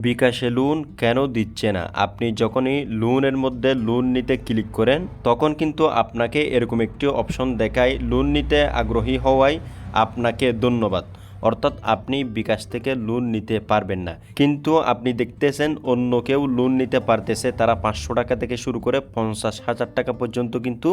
বিকাশে লোন কেন দিচ্ছে না? আপনি যখনই লোনের মধ্যে লোন নিতে ক্লিক করেন, তখন কিন্তু আপনাকে এরকম একটি অপশন দেখায় লোন নিতে আগ্রহী হওয়ায় আপনাকে ধন্যবাদ। অর্থাৎ আপনি বিকাশ থেকে লোন নিতে পারবেন না। কিন্তু আপনি দেখতেছেন অন্য কেউ লোন নিতে পারতেছে, তারা পাঁচশো টাকা থেকে শুরু করে পঞ্চাশ হাজার টাকা পর্যন্ত কিন্তু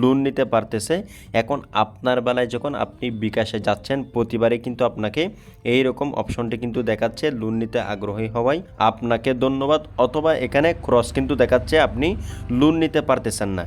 লোন নিতে পারতেছে। এখন আপনার বেলায় যখন আপনি বিকাশে যাচ্ছেন প্রতিবারে কিন্তু আপনাকে এই রকম অপশনটি কিন্তু দেখাচ্ছে লোন নিতে আগ্রহী হওয়ায়। আপনাকে ধন্যবাদ, অথবা এখানে ক্রস কিন্তু দেখাচ্ছে আপনি লোন নিতে পারতেছেন না।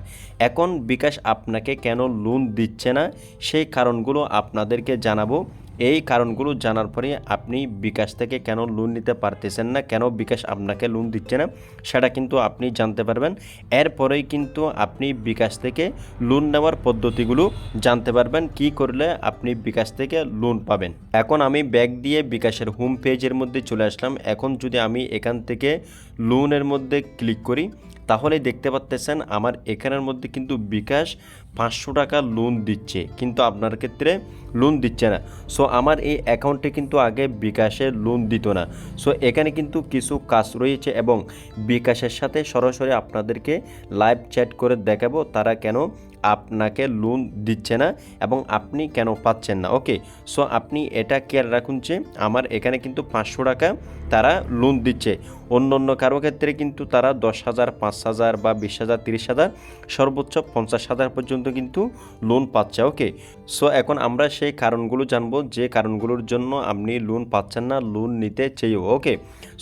এখন বিকাশ আপনাকে কেন লোন দিচ্ছে না? সেই কারণগুলো আপনাদেরকে জানাব। এই কারণগুলো জানার পরে আপনি বিকাশ থেকে কেন লোন নিতে পারতেছেন না? কেন বিকাশ আপনাকে লোন দিচ্ছে না? সেটা কিন্তু আপনি জানতে পারবেন। এরপরেই কিন্তু আপনি বিকাশ থেকে লোন নেওয়ার পদ্ধতিগুলো জানতে পারবেন। কি করলে আপনি বিকাশ থেকে লোন পাবেন? এখন আমি ব্যাগ দিয়ে বিকাশের হোম পেজের মধ্যে চলে আসলাম। এখন যদি আমি এখান থেকে লোনের মধ্যে ক্লিক করি, তাহলে দেখতে পাচ্তেছেন আমার এখানের মধ্যে কিন্তু বিকাশ পাঁচশো টাকা লোন দিচ্ছে, কিন্তু আপনার ক্ষেত্রে লোন দিচ্ছে না। সো আমার এই অ্যাকাউন্টে কিন্তু আগে বিকাশে লোন দিত না। সো এখানে কিন্তু কিছু কাজ রয়েছে এবং বিকাশের সাথে সরাসরি আপনাদেরকে লাইভ চ্যাট করে দেখাবো তারা কেন আপনাকে লোন দিচ্ছে না এবং আপনি কেন পাচ্ছেন না। ওকে সো আপনি এটা কেয়ার রাখুন যে আমার এখানে কিন্তু পাঁচশো টাকা তারা লোন দিচ্ছে। অন্য অন্য কারও ক্ষেত্রে কিন্তু তারা দশ হাজার, পাঁচ হাজার বা বিশ হাজার, তিরিশ হাজার, সর্বোচ্চ পঞ্চাশ হাজার পর্যন্ত কিন্তু লোন পাচ্ছে ওকে সো এখন আমরা সেই কারণগুলো জানব, যে কারণগুলোর জন্য আপনি লোন পাচ্ছেন না লোন নিতে চেয়েও ওকে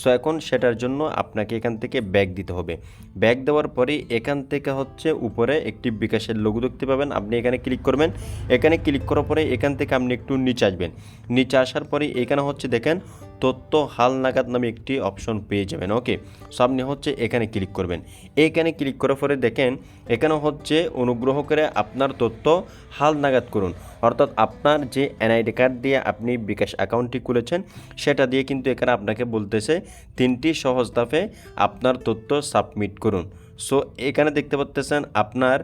সো এখন সেটার জন্য আপনাকে এখান থেকে ব্যাগ দিতে হবে। ব্যাগ দেওয়ার পরে এখান থেকে হচ্ছে উপরে একটি বিকাশের লোগো দেখতে পাবেন, আপনি এখানে ক্লিক করবেন। এখানে ক্লিক করার পরে এখান থেকে আপনি একটু নিচে আসবেন। নিচে আসার পরে এখানে হচ্ছে দেখেন তথ্য হালনাগাদ নামে একটি অপশন পেয়ে যাবেন। ওকে, সো আপনি হচ্ছে এখানে ক্লিক করবেন। এখানে ক্লিক করার পরে দেখেন এখানে হচ্ছে অনুগ্রহ করে আপনার তথ্য হালনাগাদ করুন। অর্থাৎ আপনার যে এনআইডি কার্ড দিয়ে আপনি বিকাশ অ্যাকাউন্টটি খুলেছেন, সেটা দিয়ে কিন্তু এখানে আপনাকে বলতেছে তিনটি সহজ ধাপে আপনার তথ্য সাবমিট করুন। সো এখানে দেখতে পাচ্তেছেন আপনার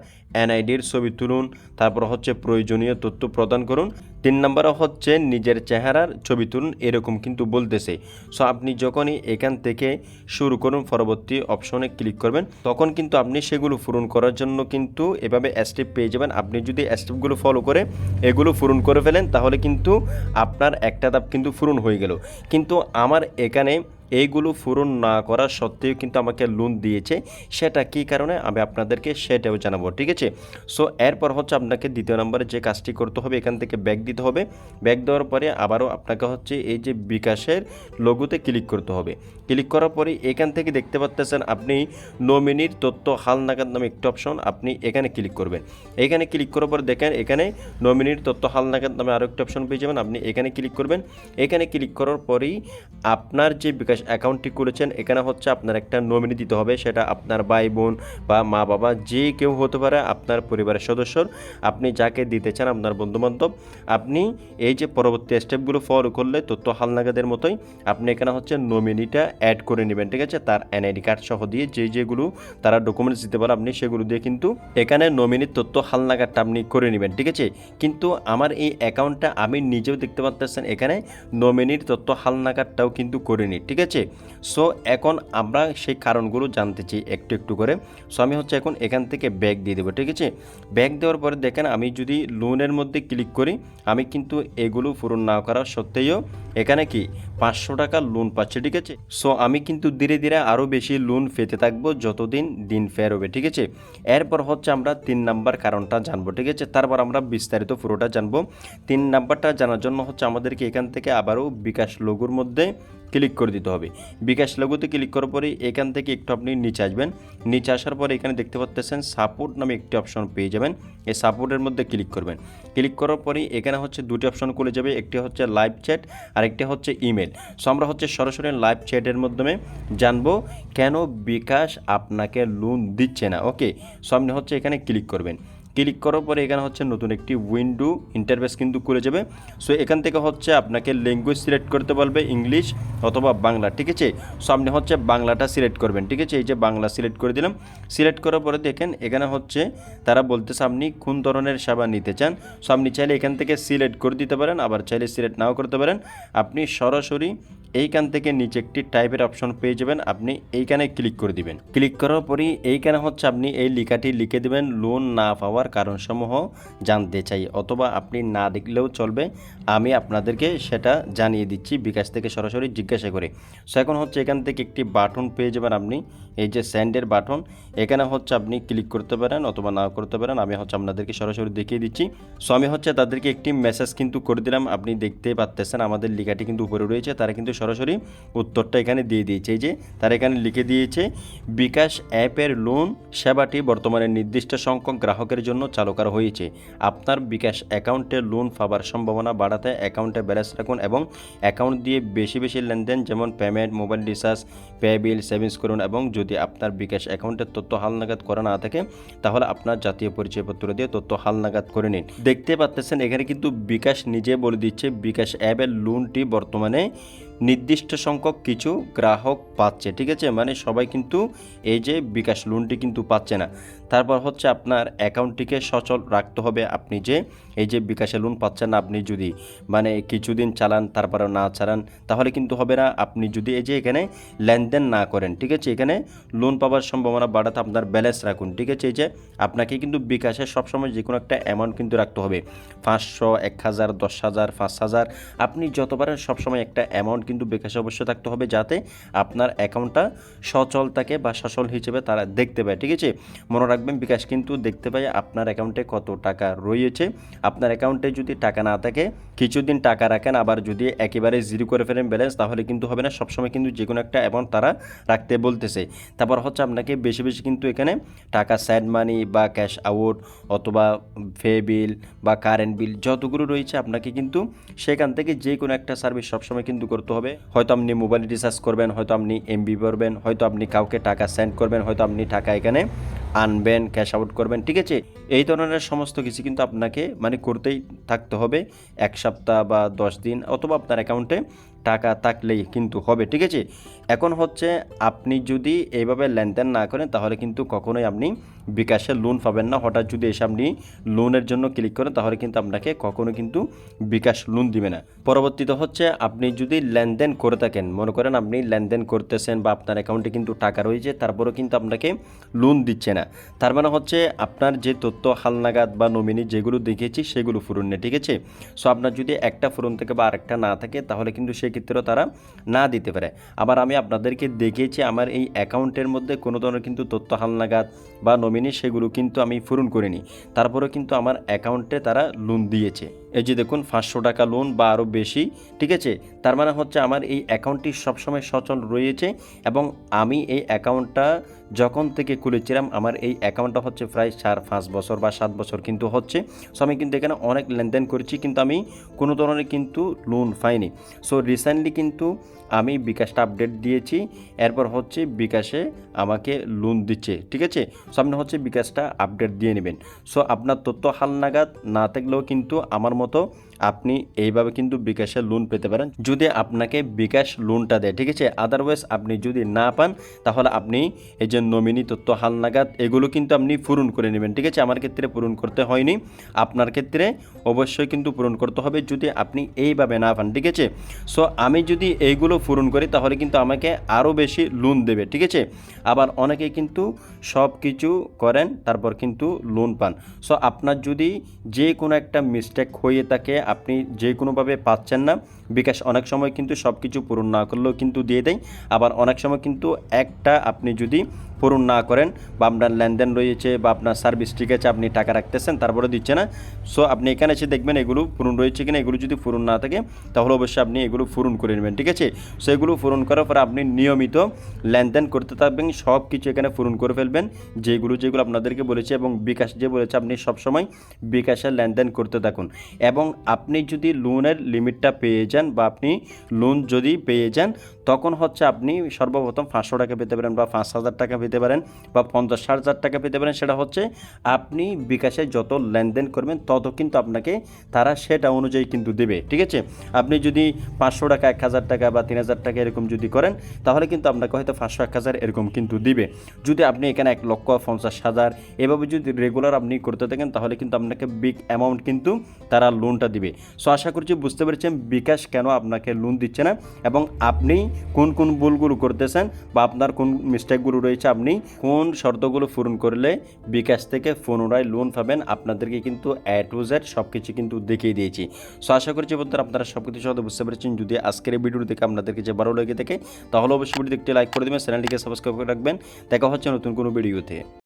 এনআইডির ছবি তুলুন, তারপর হচ্ছে প্রয়োজনীয় তথ্য প্রদান করুন। তিন নম্বরে হচ্ছে নিজের চেহারার ছবি তুলুন, এরকম কিন্তু বলতেছে। সো আপনি যখনই এখান থেকে শুরু করুন, পরবর্তী অপশনে ক্লিক করবেন, তখন কিন্তু আপনি সেগুলো পূরণ করার জন্য কিন্তু এভাবে স্টেপ পেয়ে যাবেন। আপনি যদি স্টেপগুলো ফলো করে এগুলো পূরণ করে ফেলেন, তাহলে কিন্তু আপনার একটা ধাপ কিন্তু পূরণ হয়ে গেল। কিন্তু আমার এখানে এইগুলো পূরণ না করা সত্ত্বেও কিন্তু আমাকে লোন দিয়েছে। সেটা কী কারণে? আমি আপনাদেরকে সেটাও জানাব, ঠিক আছে? সো এরপর হচ্ছে আপনাকে দ্বিতীয় নম্বরে যে কাজটি করতে হবে, এখান থেকে ব্যাগ দিতে হবে। ব্যাগ দেওয়ার পরে আবারও আপনাকে হচ্ছে এই যে বিকাশের লঘুতে ক্লিক করতে হবে। ক্লিক করার পরে এখান থেকে দেখতে পাচ্তেছেন আপনি নমিনির তথ্য হালনাগাদ নামে একটি অপশন আপনি এখানে ক্লিক করবেন। এখানে ক্লিক করার পর দেখেন এখানে নমিনির তথ্য হালনাগাদ নামে আরও একটি অপশন পেয়ে যাবেন, আপনি এখানে ক্লিক করবেন। এখানে ক্লিক করার পরেই আপনার যে বিকাশ অ্যাকাউন্টটি করেছেন, এখানে হচ্ছে আপনার একটা নমিনি দিতে হবে, সেটা আপনার ভাই, বোন বা মা, বাবা, যে কেউ হতে পারে আপনার পরিবারের সদস্যর আপনি যাকে দিতে চান আপনার বন্ধুবান্ধব, আপনি এই যে পরবর্তী স্টেপগুলো ফলো করলে তথ্য হালনাগাদের মতোই আপনি এখানে হচ্ছে নমিনিটা অ্যাড করে নেবেন, ঠিক আছে? তার এনআইডি কার্ড সহ দিয়ে যে যেগুলো তারা ডকুমেন্টস দিতে পারে আপনি সেগুলো দিয়ে কিন্তু এখানে নমিনির তথ্য হালনাগাদটা আপনি করে নেবেন, ঠিক আছে? কিন্তু আমার এই অ্যাকাউন্টটা আমি নিজেও দেখতে পাচ্ছেন এখানে নমিনির তথ্য হালনাগাদটাও কিন্তু করে নিই ঠিক আছে? সো এখন আমরা সেই কারণগুলো জানতে চাই একটু একটু করে। সো আমি হচ্ছে এখন এখান থেকে ব্যাগ দিয়ে দেবো, ঠিক আছে? ব্যাগ দেওয়ার পরে দেখেন, আমি যদি লোনের মধ্যে ক্লিক করি, আমি কিন্তু এগুলো পূরণ না করা সত্ত্বেও এখানে কি পাঁচশো টাকা লোন পাচ্ছি, ঠিক আছে? সো আমি কিন্তু ধীরে ধীরে আরও বেশি লোন পেতে থাকব যতদিন দিন ফের হবে, ঠিক আছে? এরপর হচ্ছে আমরা তিন নাম্বার কারণটা জানব, ঠিক আছে? তারপর আমরা বিস্তারিত পুরোটা জানব। তিন নাম্বারটা জানার জন্য হচ্ছে আমাদেরকে এখান থেকে আবারও বিকাশ লঘুর মধ্যে ক্লিক করে দিতে হবে। বিকাশ লঘুতে ক্লিক করার পরে এখান থেকে একটু আপনি নিচে আসবেন। নিচে আসার পরে এখানে দেখতে পাচ্ছেন সাপোর্ট নামে একটি অপশন পেয়ে যাবেন। এই সাপোর্টের মধ্যে ক্লিক করবেন। ক্লিক করার পরে এখানে হচ্ছে দুটি অপশন খুলে যাবে। একটি হচ্ছে লাইভ চ্যাট আর একটি হচ্ছে ইমেল। সো আমরা হচ্ছে সরাসরি লাইভ চ্যাটের মাধ্যমে জানব কেন বিকাশ আপনাকে লোন দিচ্ছে না। ওকে? সো আপনি হচ্ছে এখানে ক্লিক করবেন। ক্লিক করার পরে এখানে হচ্ছে নতুন একটি উইন্ডো ইন্টারভেস কিন্তু খুলে যাবে। সো এখান থেকে হচ্ছে আপনাকে ল্যাঙ্গুয়েজ সিলেক্ট করতে বলবে ইংলিশ অথবা বাংলা, ঠিক আছে? সো আপনি হচ্ছে বাংলাটা সিলেক্ট করবেন, ঠিক আছে? এই যে বাংলা সিলেক্ট করে দিলাম। সিলেক্ট করার পরে দেখেন, এখানে হচ্ছে তারা বলতেছে আপনি কোন ধরনের সেবা নিতে চান। সো আপনি চাইলে এখান থেকে সিলেক্ট করে দিতে পারেন, আবার চাইলে সিলেক্ট নাও করতে পারেন। আপনি সরাসরি এইখান থেকে নিচে একটি টাইপের অপশন পেয়ে যাবেন, আপনি এইখানে ক্লিক করে দিবেন। ক্লিক করার পরই এইখানে হচ্ছে আপনি এই লেখাটি লিখে দিবেন লোন না পাওয়ার কারণসমূহ জানতে চাই অথবা আপনি না দেখলেও চলবে। আমি আপনাদেরকে সেটা জানিয়ে দিচ্ছি, বিকাশ থেকে সরাসরি জিজ্ঞাসা করে। সো এখন হচ্ছে এখান থেকে একটি বাটন পেয়ে যাবেন আপনি, এই যে স্যান্ডের বাটন এখানে হচ্ছে আপনি ক্লিক করতে পারেন অথবা না করতে পারেন, আমি হচ্ছে আপনাদেরকে সরাসরি দেখিয়ে দিচ্ছি। সো আমি হচ্ছে তাদেরকে একটি মেসেজ কিন্তু করে দিলাম, আপনি দেখতেই পাচ্তেছেন আমাদের লেখাটি কিন্তু উপরে রয়েছে, তারা কিন্তু সরাসরি উত্তরটা এখানে দিয়ে দিয়েছে। যে তারা এখানে লিখে দিয়েছে, বিকাশ অ্যাপের লোন সেবাটি বর্তমানে নির্দিষ্ট সংখ্যক গ্রাহকের জন্য চালু করা হয়েছে। আপনার বিকাশ অ্যাকাউন্টে লোন পাবার সম্ভাবনা বাড়াতে অ্যাকাউন্টে ব্যালেন্স রাখুন এবং অ্যাকাউন্ট দিয়ে বেশি বেশি লেনদেন যেমন payment, mobile recharge, pay bill, savings করুন এবং যদি আপনার বিকাশ অ্যাকাউন্টের তথ্য হালনাগাদ করা না থাকে, তাহলে আপনার জাতীয় পরিচয়পত্র দিয়ে তথ্য হালনাগাদ করে নিন। দেখতে পাচ্তেছেন এখানে কিন্তু বিকাশ নিজে বলে দিচ্ছে, বিকাশ অ্যাপের লোনটি বর্তমানে নির্দিষ্ট সংখ্যক কিছু গ্রাহক পাচ্ছে, ঠিক আছে? মানে সবাই কিন্তু এই যে বিকাশ লোনটি কিন্তু পাচ্ছে না। তারপর হচ্ছে আপনার অ্যাকাউন্টটিকে সচল রাখতে হবে। আপনি যে, এই যে বিকাশে লোন পাচ্ছেন আপনি যদি মানে কিছুদিন চালান, তারপরে না চালান, তাহলে কিন্তু হবে না। আপনি যদি এই যে এখানে লেনদেন না করেন, ঠিক আছে? এখানে লোন পাওয়ার সম্ভাবনা বাড়াতে আপনার ব্যালেন্স রাখুন, ঠিক আছে? এই যে আপনাকে কিন্তু বিকাশে সবসময় যে কোনো একটা অ্যামাউন্ট কিন্তু রাখতে হবে। পাঁচশো, এক হাজার, দশ হাজার, পাঁচ হাজার। আপনি যত পারেন সবসময় একটা অ্যামাউন্ট কিন্তু বিকাশে অবশ্যই থাকতে হবে, যাতে আপনার অ্যাকাউন্টটা সচল থাকে বা সচল হিসেবে তারা দেখতে পায়, ঠিক আছে? মনে রাখবেন বিকাশ কিন্তু দেখতে পাই আপনার অ্যাকাউন্টে কত টাকা রয়েছে। আপনার অ্যাকাউন্টে যদি টাকা না থাকে, কিছুদিন টাকা রাখেন, আবার যদি একেবারে জিরো করে ফেলেন ব্যালেন্স তাহলে কিন্তু হবে না। সবসময় কিন্তু যে কোনো একটা অ্যামাউন্ট তারা রাখতে বলতেছে। তারপর হচ্ছে আপনাকে বেশি বেশি কিন্তু এখানে টাকা স্যাড মানি বা ক্যাশ আউট অথবা ফে বিল বা কারেন্ট বিল যতগুলো রয়েছে আপনাকে কিন্তু সেখান থেকে যে কোনো একটা সার্ভিস সবসময় কিন্তু করতে হবে। হয়তো আপনি মোবাইল রিচার্জ করবেন, হয়তো আপনি এমবি ভরবেন হয়তো আপনি কাউকে টাকা সেন্ড করবেন, হয়তো আপনি টাকা এখানে আনবেন। ক্যাশ আউট করবেন, ঠিক আছে? এই ধরনের সমস্ত কিছু কিন্তু আপনাকে মানে করতেই থাকতে হবে। এক সপ্তাহ বা দশ দিন অথবা আপনার অ্যাকাউন্টে টাকা থাকলেই কিন্তু হবে, ঠিক আছে? এখন হচ্ছে আপনি যদি এইভাবে লেনদেন না করেন, তাহলে কিন্তু কখনোই আপনি বিকাশে লোন পাবেন না। হঠাৎ যদি এসে আপনি লোনের জন্য ক্লিক করেন, তাহলে কিন্তু আপনাকে কখনো কিন্তু বিকাশ লোন দিবে না। পরবর্তীতে হচ্ছে আপনি যদি লেনদেন করে থাকেন, মনে করেন আপনি লেনদেন করতেছেন বা আপনার অ্যাকাউন্টে কিন্তু টাকা রয়েছে, তারপরেও কিন্তু আপনাকে লোন দিচ্ছে না। তার মানে হচ্ছে আপনার যে তথ্য হালনাগাদ বা নমিনি যেগুলো দেখিয়েছি সেগুলো ফুরুন না ঠিক আছে? সো আপনার যদি একটা ফুরন থেকে বা আরেকটা না থাকে, তাহলে কিন্তু সেক্ষেত্রেও তারা না দিতে পারে। আবার আমি আপনাদেরকে দেখিয়েছি আমার এই অ্যাকাউন্টের মধ্যে কোনো ধরনের কিন্তু তথ্য হালনাগাদ বা নমিনি সেগুলো কিন্তু আমি পূরণ করিনি। তারপরেও কিন্তু আমার অ্যাকাউন্টে তারা লোন দিয়েছে। এই যে দেখুন, পাঁচশো টাকা লোন বা আরও বেশি, ঠিক আছে? তার মানে হচ্ছে আমার এই অ্যাকাউন্টটি সবসময় সচল রয়েছে এবং আমি এই অ্যাকাউন্টটা যখন থেকে খুলেছিলাম, আমার এই অ্যাকাউন্টটা হচ্ছে প্রায় চার, পাঁচ বছর বা সাত বছর কিন্তু হচ্ছে। সো আমি কিন্তু এখানে অনেক লেনদেন করেছি কিন্তু আমি কোনো ধরনের কিন্তু লোন পাইনি। সো রিসেন্টলি কিন্তু আমি বিকাশটা আপডেট দিয়েছি, এরপর হচ্ছে বিকাশে আমাকে লোন দিচ্ছে, ঠিক আছে? সো আপনি হচ্ছে বিকাশটা আপডেট দিয়ে নেবেন। সো আপনার তথ্য হালনাগাদ না থাকলেও কিন্তু আমার মতো আপনি এইভাবে কিন্তু বিকাশের লোন পেতে পারেন। যদি আপনাকে বিকাশ লোনটা দেয়, ঠিক আছে? আদারওয়াইজ আপনি যদি না পান, তাহলে আপনি এই যে নমিনি, তথ্য, হালনাগাদ, এগুলো কিন্তু আপনি পূরণ করে নেবেন, ঠিক আছে? আমার ক্ষেত্রে পূরণ করতে হয়নি। আপনার ক্ষেত্রে অবশ্যই কিন্তু পূরণ করতে হবে যদি আপনি এইভাবে না পান, ঠিক আছে? সো আমি যদি এইগুলো পূরণ করি, তাহলে কিন্তু আমাকে আরও বেশি লোন দেবে, ঠিক আছে? আবার অনেকে কিন্তু সব কিছু করেন, তারপর কিন্তু লোন পান। সো আপনার যদি যে কোনো একটা মিস্টেক হয়ে থাকে আপনি যে কোনোভাবে পাচ্ছেন না, বিকাশ অনেক সময় কিন্তু সব কিছু পূরণ না করলেও কিন্তু দিয়ে দেয়। আবার অনেক সময় কিন্তু একটা আপনি যদি পূরণ না করেন, বা আপনার লেনদেন রয়েছে, বা আপনার সার্ভিস ঠিক আছে, আপনি টাকা রাখতেছেন তারপরে দিচ্ছে না। সো আপনি এখানে এসে দেখবেন এগুলো পূরণ রয়েছে কিনা, এগুলো যদি পূরণ না থাকে, তাহলে অবশ্যই আপনি এগুলো পূরণ করে নেবেন, ঠিক আছে? সো এগুলো পূরণ করার পরে আপনি নিয়মিত লেনদেন করতে থাকবেন সব কিছু এখানে পূরণ করে ফেলবেন। যেগুলো যেগুলো আপনাদেরকে বলেছে এবং বিকাশ যে বলেছে, আপনি সবসময় বিকাশের লেনদেন করতে থাকুন। এবং আপনি যদি লোনের লিমিটটা পেয়ে যান, বা আপনি লোন যদি পেয়ে যান, তখন হচ্ছে আপনি সর্বপ্রথম পাঁচশো টাকা পেতে পারেন, বা পাঁচ হাজার টাকা পেতে পেতে পারেন বা পঞ্চাশ ষাট হাজার টাকা পেতে পারেন, সেটা হচ্ছে আপনি বিকাশে যত লেনদেন করবেন, তত কিন্তু আপনাকে তারা সেটা অনুযায়ী কিন্তু দেবে, ঠিক আছে? আপনি যদি পাঁচশো টাকা, এক হাজার টাকা বা তিন হাজার টাকা এরকম যদি করেন, তাহলে কিন্তু আপনাকে হয়তো পাঁচশো, এক হাজার এরকম কিন্তু দিবে। যদি আপনি এখানে এক লক্ষ, পঞ্চাশ হাজার এভাবে যদি রেগুলার আপনি করতে থাকেন, তাহলে কিন্তু আপনাকে বিগ অ্যামাউন্ট কিন্তু তারা লোনটা দিবে। সো আশা করছি বুঝতে পেরেছেন বিকাশ কেন আপনাকে লোন দিচ্ছে না এবং আপনি কোন কোন ভুলগুলো করতেছেন বা আপনার কোন মিস্টেকগুলো রয়েছে আপনি কোন শর্তগুলো পূরণ করলে বিকাশ থেকে পুনরায় লোন পাবেন, আপনাদেরকে কিন্তু এ টু জেড সব কিছু কিন্তু দেখিয়ে দিয়েছি। সো আশা করছি বন্ধুরা আপনারা সব কিছু সাথে বুঝতে পেরেছেন। যদি আজকের এই ভিডিও দেখে আপনাদেরকে যে ভালো লেগে থাকে, তাহলে অবশ্যই ভিডিও একটি লাইক করে দেবেন চ্যানেলটিকে সাবস্ক্রাইব করে রাখবেন। দেখা হচ্ছে নতুন কোনো ভিডিওতে